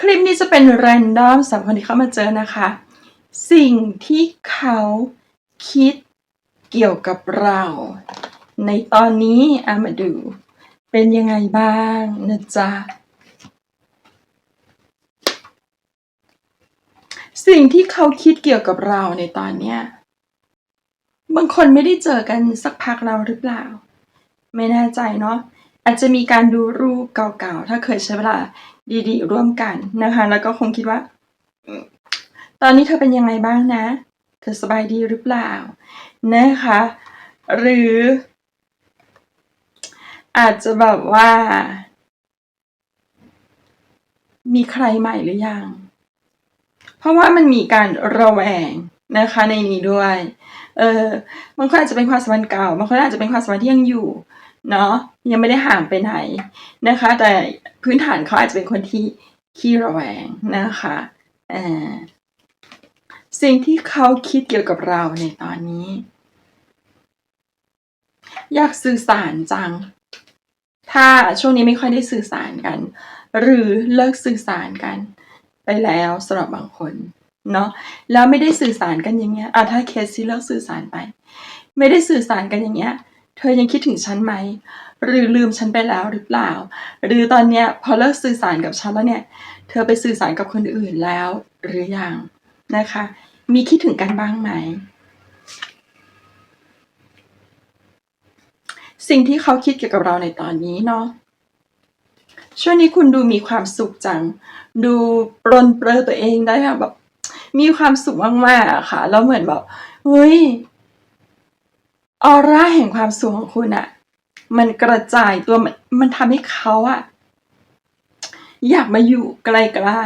คลิปนี้จะเป็นแรนดอมสำหรับคนที่เข้ามาเจอนะคะ สิ่งที่เขาคิดเกี่ยวกับเรา ในตอนนี้อามาดู เป็นยังไงบ้างนะจ๊ะสิ่งที่เขาคิดเกี่ยวกับเราในตอนเนี้ยบางคนไม่ได้เจอกันสักพักเราหรือเปล่า ไม่แน่ใจเนาะอาจจะมีการดูรูปเก่าๆ ถ้าเคยใช้เวลา ดีๆ ร่วมกันนะคะ แล้วก็คงคิดว่า ตอนนี้เธอเป็นยังไงบ้างนะ เธอสบายดีหรือเปล่านะคะ หรือ อาจจะแบบว่า มีใครใหม่หรือยัง เพราะว่ามันมีการระแวงนะคะในนี้ด้วย เออบางคนอาจจะเป็นความสัมพันธ์เก่า บางคนอาจจะเป็นความสัมพันธ์ที่ยังอยู่ เนาะยังไม่ได้ห่างไปไหนนะคะ แต่พื้นฐานเขาอาจจะเป็นคนที่ขี้ระแวงนะคะอ่าสิ่งที่เขาคิดเกี่ยวกับเราในตอนนี้ อยากสื่อสารจัง ถ้าช่วงนี้ไม่ค่อยได้สื่อสารกัน หรือเลิกสื่อสารกัน ไปแล้วสำหรับบางคนเนาะแล้วไม่ได้สื่อสารกันอย่างเงี้ยอะถ้าเคสที่เลิกสื่อสารไป ไม่ได้สื่อสารกันอย่างเงี้ย เธอยังคิดถึงฉันไหม หรือลืมฉันไปแล้วหรือเปล่า หรือตอนเนี้ยพอเลิกสื่อสารกับฉันแล้วเนี่ย เธอไปสื่อสารกับคนอื่นแล้วหรือยังนะคะ มีคิดถึงกันบ้างไหม สิ่งที่เขาคิดเกี่ยวกับเราในตอนนี้เนาะช่วงนี้คุณดูมีความสุขจัง ดูปรนเปรอตัวเองได้แบบ มีความสุขมากๆอะค่ะ แล้วเหมือนแบบ เฮ้ย ออร่าแห่งความสุขของคุณอะมันกระจายตัวมันมันทำให้เขาอะอยากมาอยู่ใกล้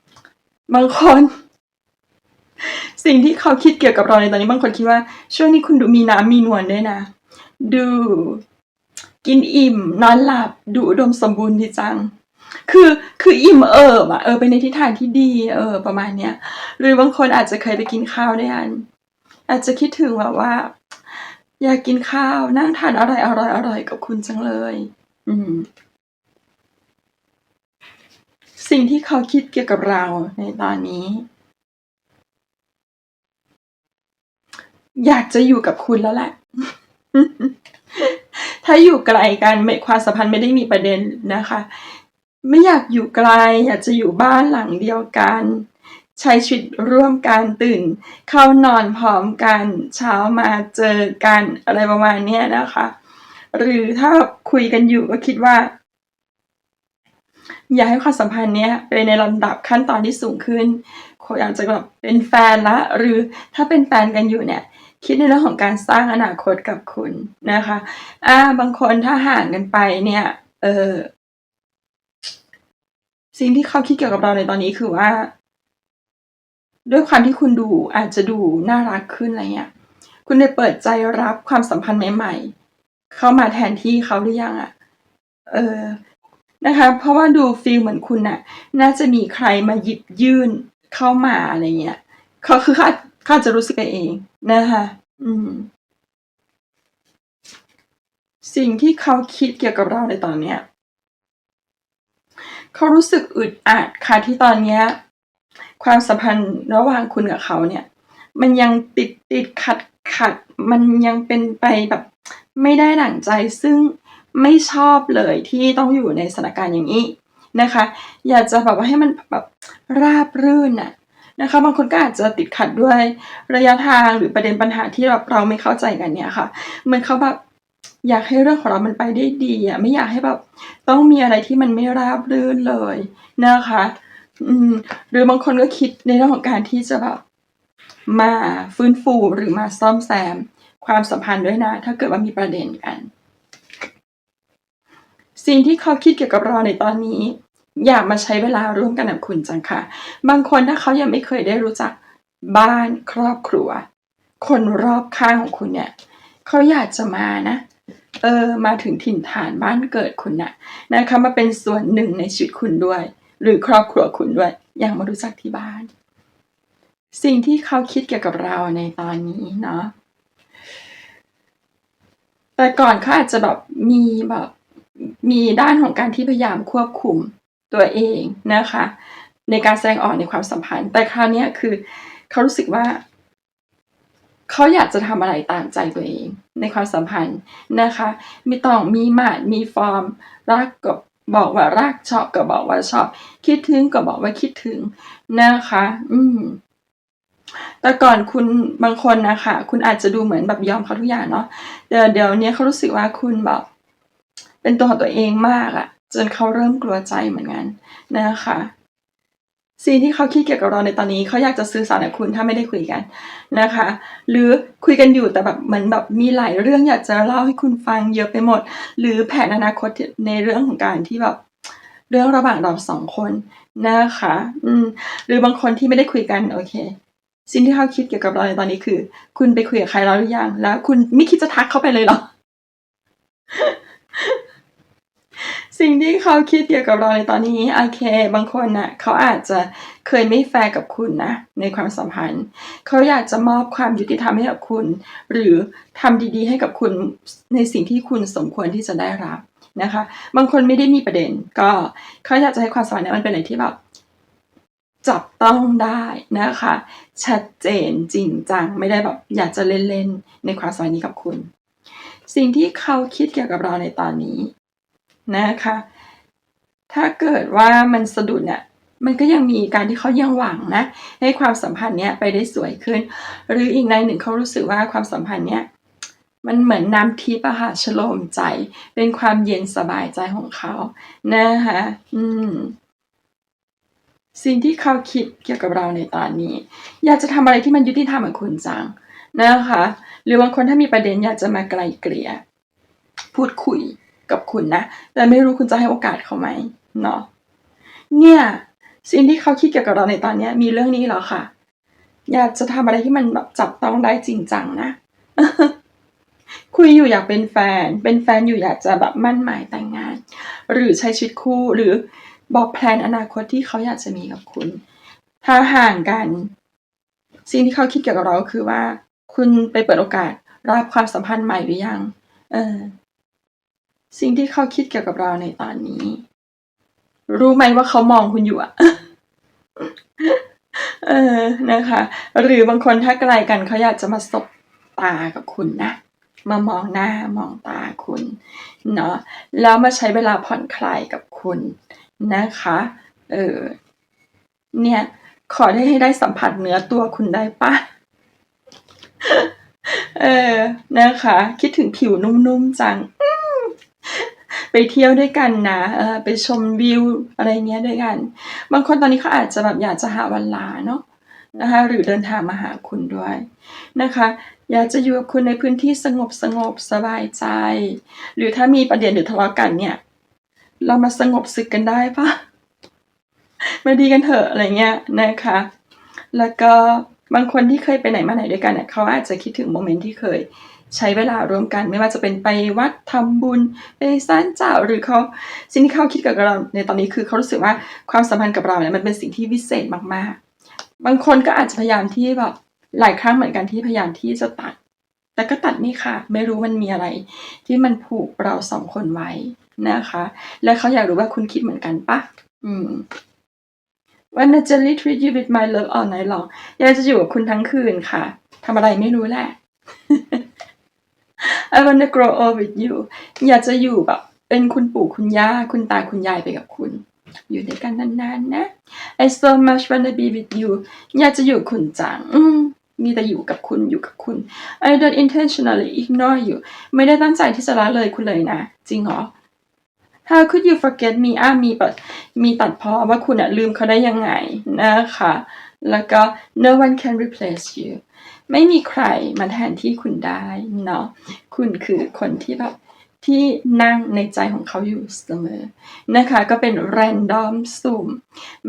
ๆบางคน สิ่งที่เขาคิดเกี่ยวกับเราในตอนนี้บางคนคิดว่า ช่วงนี้คุณดูมีน้ำมีนวลด้วยนะ ดู กินอิ่ม นอนหลับ ดูอุดมสมบูรณ์ดีจัง คือคืออิ่มเอิบอะเออไปในทิศทางที่ดีเออประมาณเนี้ย หรือบางคนอาจจะเคยไปกินข้าวด้วยกันอาจจะคิดถึงแบบว่า อยากกินข้าว นั่งทานอะไรอร่อยอร่อยกับคุณจังเลย อืม สิ่งที่เขาคิดเกี่ยวกับเราในตอนนี้ อยากจะอยู่กับคุณแล้วแหละ ถ้าอยู่ไกลกันไม่ความสัมพันธ์ไม่ได้มีประเด็นนะคะ ไม่อยากอยู่ไกล อยากจะอยู่บ้านหลังเดียวกัน ใช้ชีวิตร่วมกันตื่น เข้านอนพร้อมกัน เช้ามาเจอกันอะไรประมาณนี้นะคะ หรือถ้าคุยกันอยู่ก็คิดว่า อยากให้ความสัมพันธ์นี้ไปในลำดับขั้นตอนที่สูงขึ้นอยากจะแบบเป็นแฟนละ หรือถ้าเป็นแฟนกันอยู่เนี่ย คิดในเรื่องของการสร้างอนาคตกับคุณนะคะอ่าบางคนถ้าห่างกันไปเนี่ยเออสิ่งที่เขาคิดเกี่ยวกับเราในตอนนี้คือว่า ด้วยความที่คุณดูอาจจะดูน่ารักขึ้นอะไรเงี้ย คุณได้เปิดใจรับความสัมพันธ์ใหม่ ๆ เข้ามาแทนที่เขาหรือยังอะเออ นะคะ เพราะว่าดูฟีลเหมือนคุณน่ะ น่าจะมีใครมาหยิบยื่นเข้ามาอะไรเงี้ยเขาคือเขาเขาอาจะรู้สึกเองนะคะ อืม สิ่งที่เขาคิดเกี่ยวกับเราในตอนเนี้ยเขารู้สึกอึดอัดค่ะที่ตอนเนี้ย ความสัมพันธ์ระหว่างคุณกับเขาเนี่ย มันยังติดติดขัดขัด มันยังเป็นไปแบบ ไม่ได้ดั่งใจซึ่งไม่ชอบเลยที่ต้องอยู่ในสถานการณ์อย่างนี้นะคะ อยากจะแบบว่าให้มันแบบราบรื่นน่ะนะคะบางคนก็อาจจะติดขัดด้วยระยะทางหรือประเด็นปัญหาที่แบบเราไม่เข้าใจกันเนี่ยค่ะเหมือนเขาแบบอยากให้เรื่องของเรามันไปได้ดีอะไม่อยากให้แบบต้องมีอะไรที่มันไม่ราบรื่นเลยนะคะ อืม หรือบางคนก็คิดในเรื่องของการที่จะแบบมาฟื้นฟูหรือมาซ่อมแซม ความสัมพันธ์ด้วยนะ ถ้าเกิดว่ามีประเด็นกัน สิ่งที่เขาคิดเกี่ยวกับเราในตอนนี้ อยากมาใช้เวลาร่วมกันกับคุณจังค่ะ บางคนถ้าเขายังไม่เคยได้รู้จักบ้านครอบครัว คนรอบข้างของคุณเนี่ย เขาอยากจะมานะ เออ มาถึงถิ่นฐานบ้านเกิดคุณนะนะคะมาเป็นส่วนหนึ่งในชีวิตคุณด้วย หรือครอบครัวคุณด้วย อย่ากมารู้จักที่บ้าน สิ่งที่เขาคิดเกี่ยวกับเราในตอนนี้เนาะแต่ก่อนเขาอาจจะแบบมีแบบมีด้านของการที่พยายามควบคุมตัวเองนะคะ ในการแสดงออกในความสัมพันธ์ แต่คราวนี้คือเขารู้สึกว่าเขาอยากจะทำอะไรตามใจตัวเองในความสัมพันธ์นะคะม่ต้องมีมาดมีฟอร์มรักก็ บอกว่ารักชอบก็บอกว่าชอบ คิดถึงก็บอกว่าคิดถึงนะคะ อืมแต่ก่อนคุณบางคนนะคะคุณอาจจะดูเหมือนแบบยอมเขาทุกอย่างเนาะเดี๋ยวเดี๋ยวนี้เขารู้สึกว่าคุณแบบ เป็นตัวของตัวเองมากอะจนเขาเริ่มกลัวใจเหมือนกันนะคะ สิ่งที่เขาคิดเกี่ยวกับเราในตอนนี้เขาอยากจะสื่อสารกับคุณถ้าไม่ได้คุยกันนะคะ หรือคุยกันอยู่แต่แบบเหมือนแบบมีหลายเรื่องอยากจะเล่าให้คุณฟังเยอะไปหมด หรือแผนอนาคตในเรื่องของการที่แบบเรื่องระหว่างเราสองคนนะคะ อืม หรือบางคนที่ไม่ได้คุยกันโอเค สิ่งที่เขาคิดเกี่ยวกับเราในตอนนี้คือ คุณไปคุยกับใครแล้วหรือยังแล้ว คุณไม่คิดจะทักเข้าไปเลยเหรอ สิ่งที่เขาคิดเกี่ยวกับเราในตอนนี้โอเค บางคนน่ะเขาอาจจะเคยไม่แฟร์กับคุณนะ ในความสัมพันธ์ เขาอยากจะมอบความยุติธรรมให้กับคุณ หรือทำดีๆ ให้กับคุณในสิ่งที่คุณสมควรที่จะได้รับนะคะ บางคนไม่ได้มีประเด็น ก็เขาอยากจะให้ความสัมพันธ์นี้มันเป็นอะไรที่แบบจับต้องได้นะคะ ชัดเจนจริงจังไม่ได้แบบอยากจะเล่นๆในความสัมพันธ์นี้กับคุณ สิ่งที่เขาคิดเกี่ยวกับเราในตอนนี้ นะคะ ถ้าเกิดว่ามันสะดุดเนี่ยมันก็ยังมีการที่เขายังหวังนะ ให้ความสัมพันธ์เนี้ยไปได้สวยขึ้น หรืออีกในหนึ่งเขารู้สึกว่าความสัมพันธ์เนี้ยมันเหมือนน้ำทิพย์อะค่ะชโลมใจ เป็นความเย็นสบายใจของเขานะคะอืม สิ่งที่เขาคิดเกี่ยวกับเราในตอนนี้ อยากจะทำอะไรที่มันยุติธรรมกับคุณจังนะคะ หรือบางคนถ้ามีประเด็นอยากจะมาไกลเกลี่ยพูดคุย กับคุณนะ แต่ไม่รู้คุณจะให้โอกาสเขาไหมเนาะเนี่ยสิ่งที่เขาคิดเกี่ยวกับเราในตอนนี้มีเรื่องนี้เหรอค่ะ อยากจะทำอะไรที่มันแบบจับต้องได้จริงจังนะ คุยอยู่อยากเป็นแฟน เป็นแฟนอยู่อยากจะแบบมั่นหมายแต่งงาน หรือใช้ชีวิตคู่หรือบอกแพลนอนาคตที่เขาอยากจะมีกับคุณ ถ้าห่างกัน สิ่งที่เขาคิดเกี่ยวกับเราคือว่า คุณไปเปิดโอกาสรับความสัมพันธ์ใหม่หรือยัง เออ สิ่งที่เขาคิดเกี่ยวกับเราในตอนนี้ รู้ไหมว่าเขามองคุณอยู่อะเออนะคะ หรือบางคนถ้าไกลกันเขาอยากจะมาสบตากับคุณนะ มามองหน้ามองตาคุณเนาะแล้วมาใช้เวลาผ่อนคลายกับคุณนะคะเออเนี่ย ขอได้ให้ได้สัมผัสเนื้อตัวคุณได้ปะเออนะคะ คิดถึงผิวนุ่มๆจัง ไปเที่ยวด้วยกันนะเออไปชมวิวอะไรเงี้ยด้วยกัน บางคนตอนนี้เขาอาจจะแบบอยากจะหาวันลาเนาะนะคะหรือเดินทางมาหาคุณด้วยนะคะ อยากจะอยู่กับคุณในพื้นที่สงบสงบสบายใจ หรือถ้ามีประเด็นหรือทะเลาะกันเนี่ย เรามาสงบศึกกันได้ปะมาดีกันเถอะอะไรเงี้ยนะคะ แล้วก็บางคนที่เคยไปไหนมาไหนด้วยกันเนี่ยเขาอาจจะคิดถึงโมเมนต์ที่เคย ใช้เวลาร่วมกัน ไม่ว่าจะเป็นไปวัดทำบุญไปศาลเจ้าหรือเขาสิ่งที่เขาคิดกับเราในตอนนี้คือเขารู้สึกว่าความสัมพันธ์กับเราเนี่ยมันเป็นสิ่งที่วิเศษมากๆ บางคนก็อาจจะพยายามที่แบบหลายครั้งเหมือนกันที่พยายามที่จะตัด แต่ก็ตัดไม่ขาดไม่รู้มันมีอะไร ที่มันผูกเราสองคนไว้นะคะ และเขาอยากรู้ว่าคุณคิดเหมือนกันปะอืม Wanna gently treat you with my love all night long อยากจะอยู่กับคุณทั้งคืนค่ะทำอะไรไม่รู้แหละ I wanna grow old with you อยากจะอยู่แบบเป็นคุณปู่คุณย่าคุณตาคุณยายไปกับคุณ อยู่ด้วยกันนานๆนะ I so much wanna be with you อยากจะอยู่คุณจังอืมมีแต่อยู่กับคุณอยู่กับคุณ I don't intentionally ignore you ไม่ได้ตั้งใจที่จะละเลยคุณเลยนะ จริงเหรอ How could you forget me อะมีแบบมีตัดพอว่าคุณอะลืมเขาได้ยังไงนะคะ แล้วก็ no one can replace you ไม่มีใครมาแทนที่คุณได้เนาะคุณคือคนที่แบบที่นั่งในใจของเขาอยู่เสมอนะคะ ก็เป็นแรนดอมสุ่ม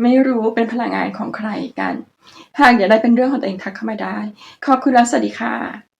ไม่รู้เป็นพลังงานของใครกัน หากอยากได้เป็นเรื่องของตัวเองทักเข้ามาได้ ขอบคุณและสวัสดีค่ะ